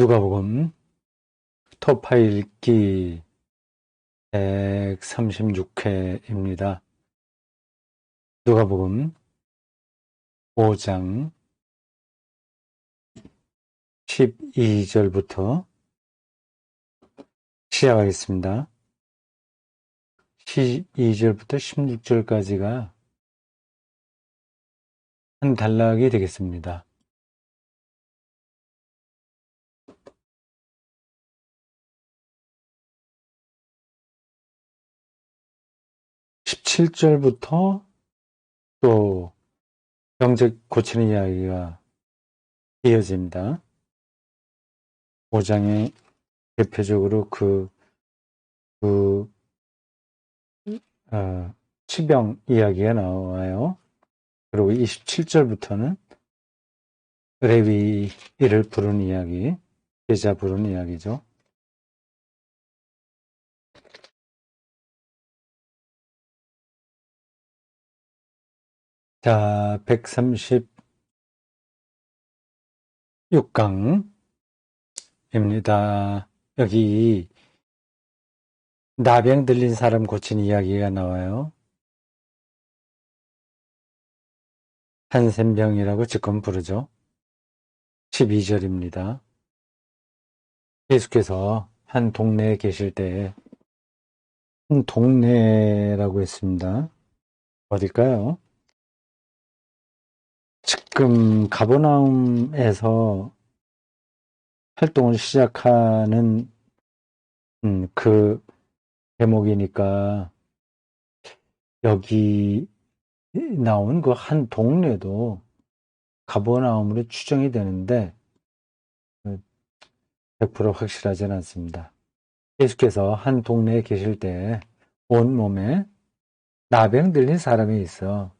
누가복음 토파 읽기 136회입니다. 누가복음 5장 12절부터 시작하겠습니다. 12절부터 16절까지가 한 단락이 되겠습니다. 17절부터 또 병적 고치는 이야기가 이어집니다. 5장에 대표적으로 그, 그, 어, 치병 이야기가 나와요. 그리고 27절부터는 레위를 부른 이야기, 제자 부른 이야기죠. 자, 136강입니다. 여기 나병 들린 사람 고친 이야기가 나와요. 한센병이라고 지금 부르죠. 12절입니다. 계속해서 한 동네에 계실 때, 한 동네라고 했습니다. 어딜까요? 지금 가버나움에서 활동을 시작하는 음, 그 대목이니까 여기 나온 그 한 동네도 가버나움으로 추정이 되는데 100% 확실하지는 않습니다. 계속해서 한 동네에 계실 때 온몸에 나병 들린 사람이 있어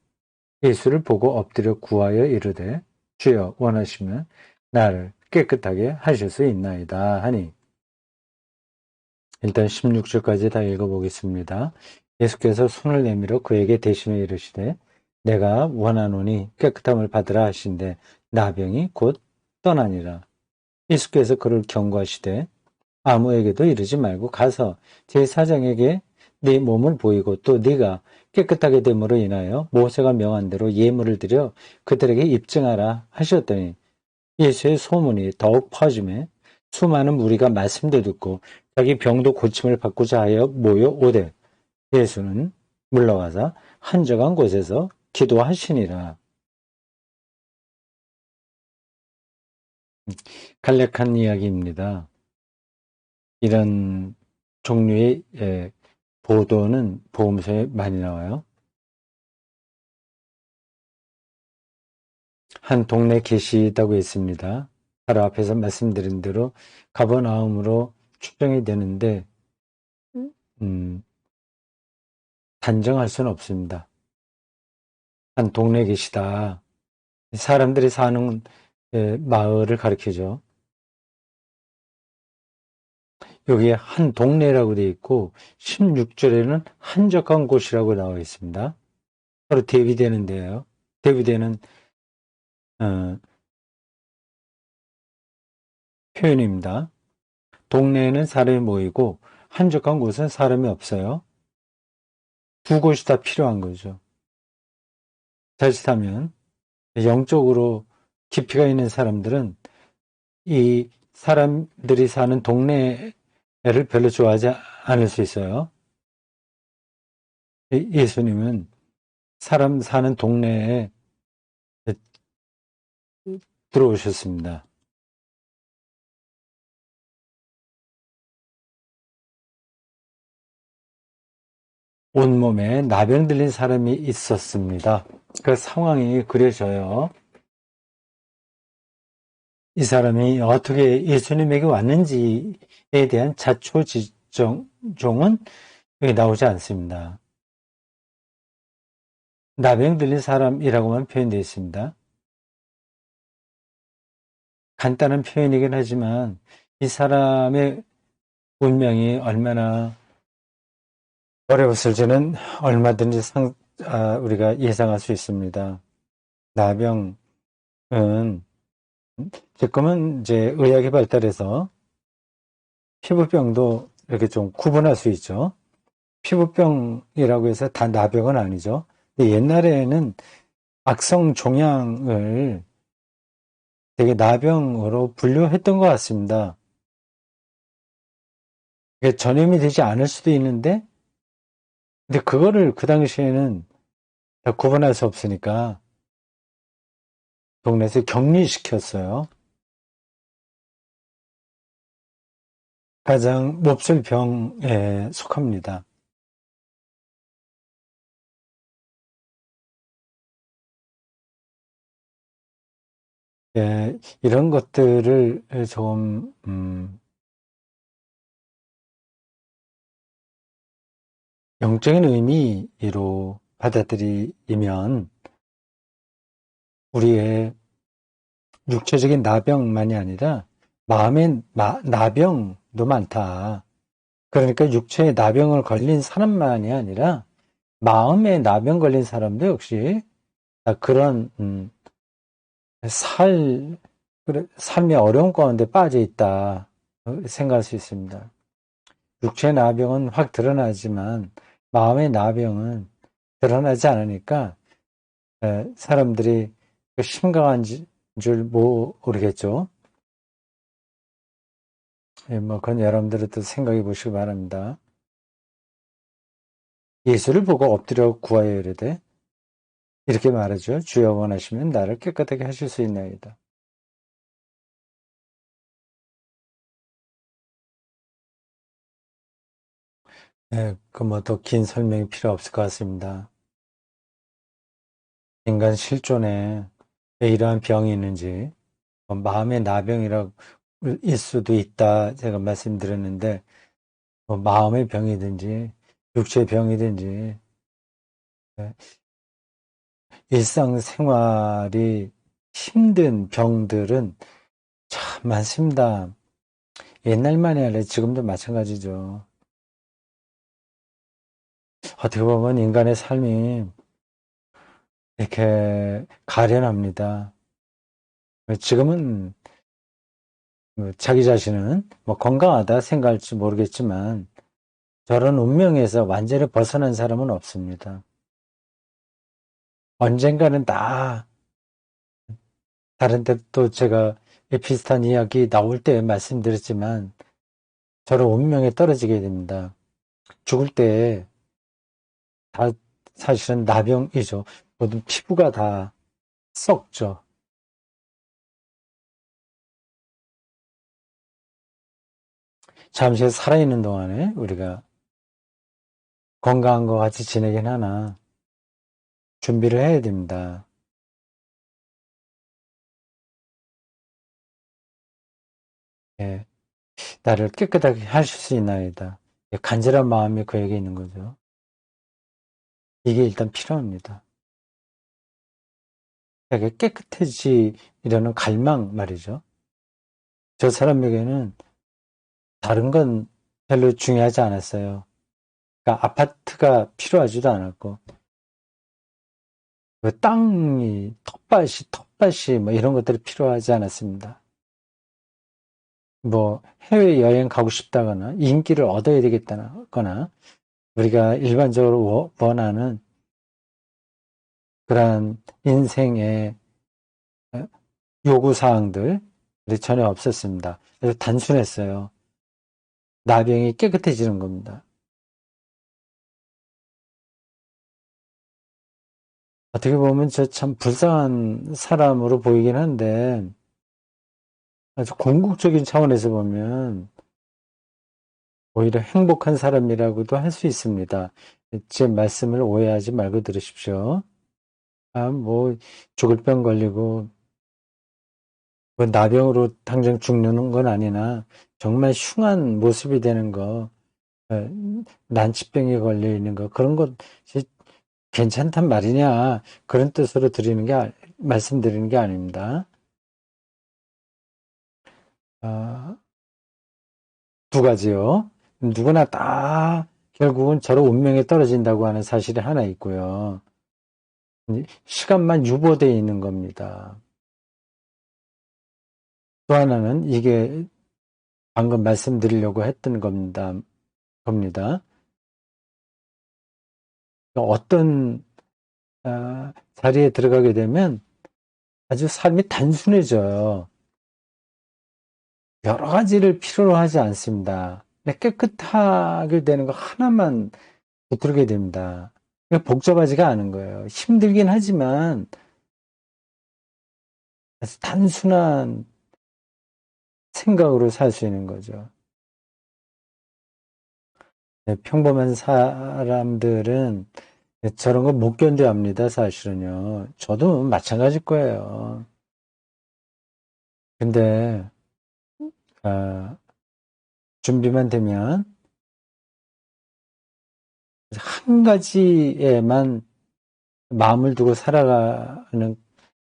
예수를 보고 엎드려 구하여 이르되 주여 원하시면 나를 깨끗하게 하실 수 있나이다 하니 일단 16절까지 다 읽어보겠습니다. 예수께서 손을 내밀어 그에게 대신에 이르시되 내가 원하노니 깨끗함을 받으라 하신데 나병이 곧 떠나니라. 예수께서 그를 경고하시되 아무에게도 이르지 말고 가서 제사장에게 네 몸을 보이고 또 네가 깨끗하게 됨으로 인하여 모세가 명한 대로 예물을 드려 그들에게 입증하라 하셨더니 예수의 소문이 더욱 퍼짐에 수많은 무리가 말씀도 듣고 자기 병도 고침을 받고자 하여 모여 오되 예수는 물러가서 한적한 곳에서 기도하시니라. 간략한 이야기입니다. 이런 종류의 예, 보도는 보험서에 많이 나와요. 한 동네 계시다고 했습니다. 바로 앞에서 말씀드린 대로 가버나움으로 추정이 되는데 음, 단정할 수는 없습니다. 한 동네 계시다. 사람들이 사는 예, 마을을 가리키죠. 여기에 한 동네라고 되어 있고 16절에는 한적한 곳이라고 나와 있습니다. 바로 대비되는 데예요. 대비되는 어, 표현입니다. 동네에는 사람이 모이고 한적한 곳은 사람이 없어요. 두 곳이 다 필요한 거죠. 자칫하면 영적으로 깊이가 있는 사람들은 이 사람들이 사는 동네 애 를 별로 좋아하지 않을 수 있어요. 예수님은 사람 사는 동네에 들어오셨습니다. 온몸에 나병 들린 사람이 있었습니다. 그 상황이 그려져요. 이 사람이 어떻게 예수님에게 왔는지에 대한 자초지종은 여기 나오지 않습니다. 나병 들린 사람이라고만 표현되어 있습니다. 간단한 표현이긴 하지만 이 사람의 운명이 얼마나 어려웠을지는 얼마든지 상, 아, 우리가 예상할 수 있습니다. 나병은 지금은 이제 의학이 발달해서 피부병도 이렇게 좀 구분할 수 있죠. 피부병이라고 해서 다 나병은 아니죠. 옛날에는 악성 종양을 되게 나병으로 분류했던 것 같습니다. 전염이 되지 않을 수도 있는데, 근데 그거를 그 당시에는 다 구분할 수 없으니까 동네에서 격리시켰어요. 가장 몹쓸 병에 속합니다. 예, 이런 것들을 좀, 음, 영적인 의미로 받아들이면 우리의 육체적인 나병만이 아니라 마음의 마- 나병도 많다. 그러니까 육체의 나병을 걸린 사람만이 아니라 마음의 나병 걸린 사람도 역시 다 그런 음, 살 삶의 어려움 가운데 빠져 있다 어, 생각할 수 있습니다. 육체의 나병은 확 드러나지만 마음의 나병은 드러나지 않으니까 에, 사람들이 그 심각한 지- 줄 모르겠죠. 예, 뭐 그건 여러분들도 생각해 보시기 바랍니다. 예수를 보고 엎드려 구하여 이르되 이렇게 말하죠. 주여 원하시면 나를 깨끗하게 하실 수 있나이다. 예, 그뭐 더 긴 설명이 필요 없을 것 같습니다. 인간 실존에 왜 이러한 병이 있는지 뭐 마음의 나병이라고 일 수도 있다 제가 말씀드렸는데 뭐 마음의 병이든지 육체의 병이든지 예, 일상생활이 힘든 병들은 참 많습니다. 옛날만이 아니라 지금도 마찬가지죠. 어떻게 보면 인간의 삶이 이렇게 가련합니다. 지금은 뭐 자기 자신은 뭐 건강하다 생각할지 모르겠지만 저런 운명에서 완전히 벗어난 사람은 없습니다. 언젠가는 다 다른 데 또 제가 비슷한 이야기 나올 때 말씀드렸지만 저런 운명에 떨어지게 됩니다. 죽을 때 다 사실은 나병이죠. 모든 피부가 다 썩죠. 잠시 살아있는 동안에 우리가 건강한 것 같이 지내긴 하나 준비를 해야 됩니다. 예, 나를 깨끗하게 하실 수 있나이다. 예, 간절한 마음이 그에게 있는 거죠. 이게 일단 필요합니다. 깨끗해지려는 갈망 말이죠. 저 사람에게는 다른 건 별로 중요하지 않았어요. 그러니까 아파트가 필요하지도 않았고, 그 땅이, 텃밭이, 텃밭이 뭐 이런 것들이 필요하지 않았습니다. 뭐 해외여행 가고 싶다거나 인기를 얻어야 되겠다거나 우리가 일반적으로 원하는 그러한 인생의 요구사항들이 전혀 없었습니다. 그래서 단순했어요. 나병이 깨끗해지는 겁니다. 어떻게 보면 저 참 불쌍한 사람으로 보이긴 한데 아주 궁극적인 차원에서 보면 오히려 행복한 사람이라고도 할 수 있습니다. 제 말씀을 오해하지 말고 들으십시오. 아, 뭐 죽을 병 걸리고 뭐 나병으로 당장 죽는 건 아니나 정말 흉한 모습이 되는 거, 어, 난치병에 걸려 있는 거 그런 것이 괜찮단 말이냐 그런 뜻으로 드리는 게 아- 말씀드리는 게 아닙니다. 아, 두 가지요. 누구나 다 결국은 저런 운명에 떨어진다고 하는 사실이 하나 있고요. 시간만 유보되어 있는 겁니다. 또 하나는 이게 방금 말씀드리려고 했던 겁니다. 겁니다. 어떤 아, 자리에 들어가게 되면 아주 삶이 단순해져요. 여러 가지를 필요로 하지 않습니다. 깨끗하게 되는 거 하나만 붙들게 됩니다. 복잡하지가 않은 거예요. 힘들긴 하지만 아주 단순한 생각으로 살 수 있는 거죠. 네, 평범한 사람들은 저런 거 못 견뎌합니다, 사실은요. 저도 마찬가지일 거예요. 근데, 아, 준비만 되면, 한 가지에만 마음을 두고 살아가는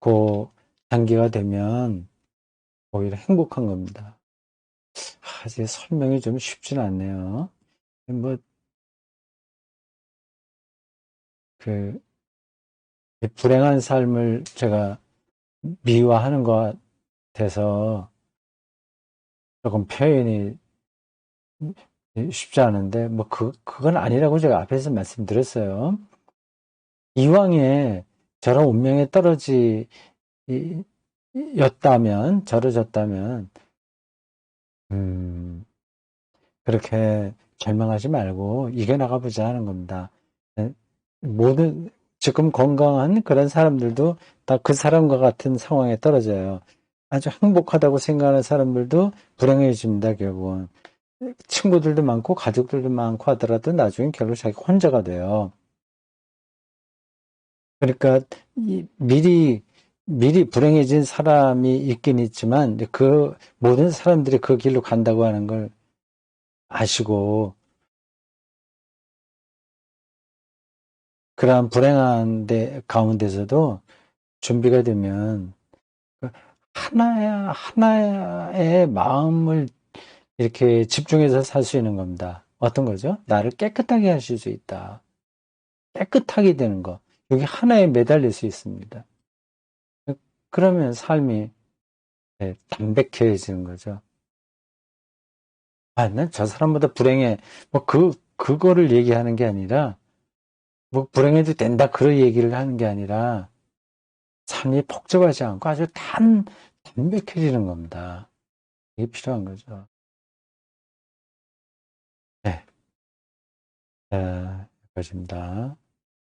그 단계가 되면, 오히려 행복한 겁니다. 아, 이제 설명이 좀 쉽지는 않네요. 뭐, 그, 불행한 삶을 제가 미화하는 것 같아서 조금 표현이 쉽지 않은데, 뭐, 그, 그건 아니라고 제가 앞에서 말씀드렸어요. 이왕에 저런 운명에 떨어지, 였다면, 저러졌다면, 음, 그렇게 절망하지 말고 이겨나가 보자 하는 겁니다. 네, 모든, 지금 건강한 그런 사람들도 다 그 사람과 같은 상황에 떨어져요. 아주 행복하다고 생각하는 사람들도 불행해집니다, 결국은. 친구들도 많고, 가족들도 많고 하더라도 나중에 결국 자기 혼자가 돼요. 그러니까, 미리, 미리 불행해진 사람이 있긴 있지만, 그, 모든 사람들이 그 길로 간다고 하는 걸 아시고, 그러한 불행한 데 가운데서도 준비가 되면 하나야 하나의 마음을 이렇게 집중해서 살 수 있는 겁니다. 어떤 거죠? 나를 깨끗하게 하실 수 있다. 깨끗하게 되는 거. 여기 하나에 매달릴 수 있습니다. 그러면 삶이 네, 담백해지는 거죠. 아, 난 저 사람보다 불행해. 뭐 그, 그거를 얘기하는 게 아니라, 뭐 불행해도 된다 그런 얘기를 하는 게 아니라 삶이 복잡하지 않고 아주 단 담백해지는 겁니다. 이게 필요한 거죠. 자, 여기까지입니다.